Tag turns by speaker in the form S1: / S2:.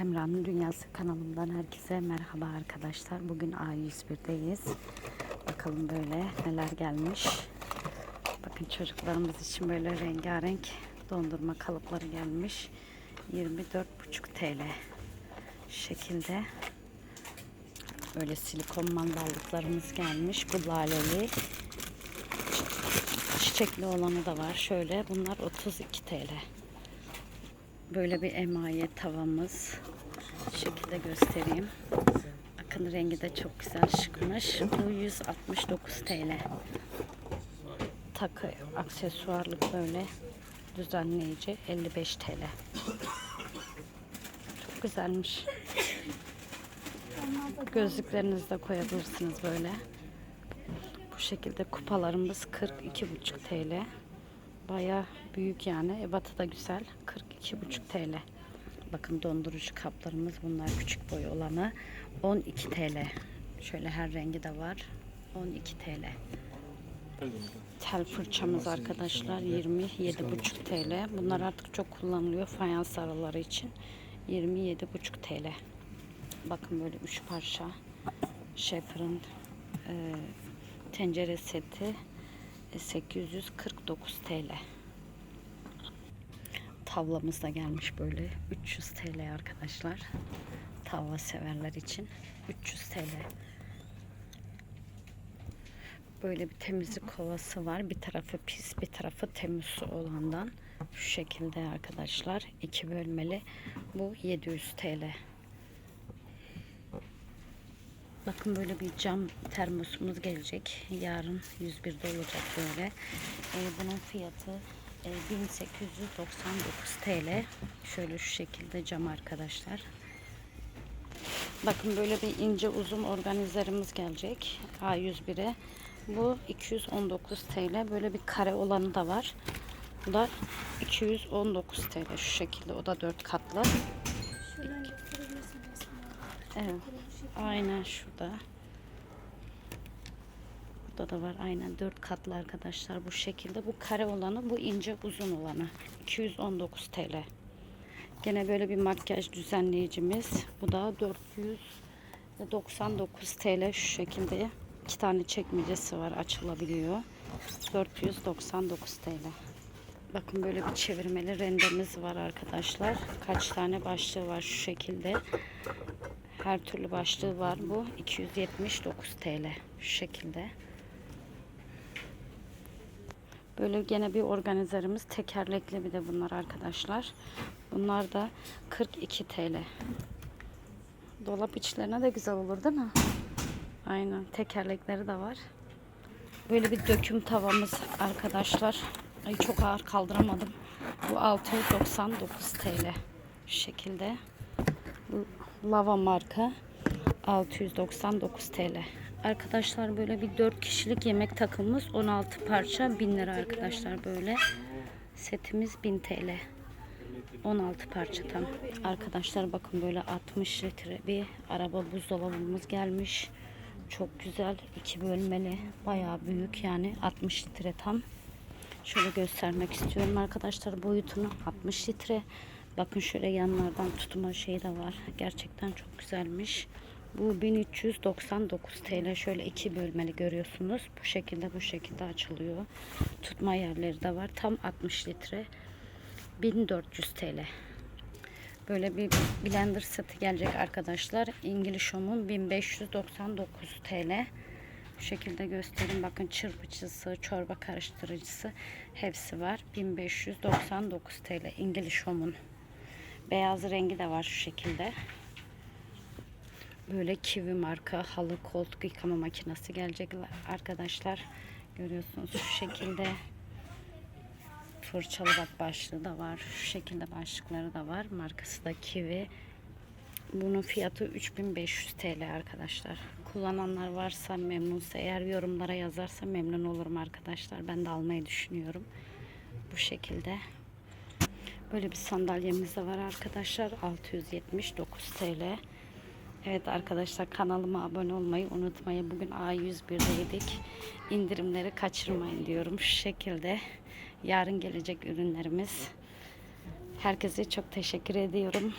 S1: Semra'nın Dünyası kanalımdan herkese merhaba arkadaşlar. Bugün A101'deyiz. Bakalım böyle neler gelmiş. Bakın çocuklarımız için böyle rengarenk dondurma kalıpları gelmiş. 24,5 TL şekilde. Böyle silikon mandallıklarımız gelmiş. Bu laleli. Çiçekli olanı da var. Şöyle bunlar 32 TL. Böyle bir emaye tavamız. Şu şekilde göstereyim. Bakın rengi de çok güzel çıkmış. Bu 169 TL. Takı aksesuarlık böyle düzenleyici 55 TL. Çok güzelmiş. Gözlüklerinizi de koyabilirsiniz böyle. Bu şekilde kupalarımız 42,5 TL. Baya büyük yani. Ebatı da güzel. 42,5 TL. Bakın dondurucu kaplarımız bunlar küçük boy olanı. 12 TL. Şöyle her rengi de var. 12 TL. Tel fırçamız arkadaşlar 27,5 TL. Bunlar artık çok kullanılıyor fayans araları için. 27,5 TL. Bakın böyle üç parça Schaeffer'ın e, tencere seti 849 TL. Tavlamız da gelmiş böyle 300 TL arkadaşlar. Tavla severler için 300 TL. Böyle bir temizlik kovası var. Bir tarafı pis, bir tarafı temiz su olandan. Şu şekilde arkadaşlar. iki bölmeli. Bu 700 TL. Bakın böyle bir cam termosumuz gelecek. Yarın 101'de olacak böyle. Ee, bunun fiyatı e, 1899 TL. Şöyle şu şekilde cam arkadaşlar. Bakın böyle bir ince uzun organizerimiz gelecek. A101'e. Bu 219 TL. Böyle bir kare olanı da var. Bu da 219 TL şu şekilde. O da 4 katlı. Evet. Aynen şurada. Burada da var aynen 4 katlı arkadaşlar bu şekilde. Bu kare olanı bu ince uzun olanı. 219 TL. Gene böyle bir makyaj düzenleyicimiz. Bu da 499 TL şu şekilde. iki tane çekmecesi var açılabiliyor. 499 TL. Bakın böyle bir çevirmeli rendemiz var arkadaşlar. Kaç tane başlığı var şu şekilde. Her türlü başlığı var bu. 279 TL şu şekilde. Böyle gene bir organizerimiz tekerlekli bir de bunlar arkadaşlar. Bunlar da 42 TL. Dolap içlerine de güzel olur değil mi? Aynen tekerlekleri de var. Böyle bir döküm tavamız arkadaşlar. Ay çok ağır kaldıramadım. Bu 699 TL. Şu şekilde. Lava marka 699 TL. Arkadaşlar böyle bir 4 kişilik yemek takımımız 16 parça 1000 lira arkadaşlar böyle. Setimiz 1000 TL. 16 parça tam. Arkadaşlar bakın böyle 60 litre bir araba buzdolabımız gelmiş. Çok güzel. iki bölmeli. Bayağı büyük yani 60 litre tam. Şöyle göstermek istiyorum arkadaşlar boyutunu 60 litre. Bakın şöyle yanlardan tutma şeyi de var. Gerçekten çok güzelmiş. Bu 1399 TL. Şöyle iki bölmeli görüyorsunuz. Bu şekilde bu şekilde açılıyor. Tutma yerleri de var. Tam 60 litre. 1400 TL. Böyle bir blender seti gelecek arkadaşlar. İngiliz Home'un 1599 TL. Bu şekilde göstereyim. Bakın çırpıcısı, çorba karıştırıcısı hepsi var. 1599 TL İngiliz Home'un. Beyaz rengi de var şu şekilde. Böyle kivi marka halı koltuk yıkama makinesi gelecek arkadaşlar. Görüyorsunuz şu şekilde. Fırçalı bak başlığı da var. Şu şekilde başlıkları da var. Markası da kivi. Bunun fiyatı 3500 TL arkadaşlar. Kullananlar varsa memnunsa eğer yorumlara yazarsa memnun olurum arkadaşlar. Ben de almayı düşünüyorum. Bu şekilde. Böyle bir sandalyemiz de var arkadaşlar. 679 TL. Evet arkadaşlar kanalıma abone olmayı unutmayın. Bugün A101'deydik. İndirimleri kaçırmayın diyorum. Şu şekilde. Yarın gelecek ürünlerimiz. Herkese çok teşekkür ediyorum.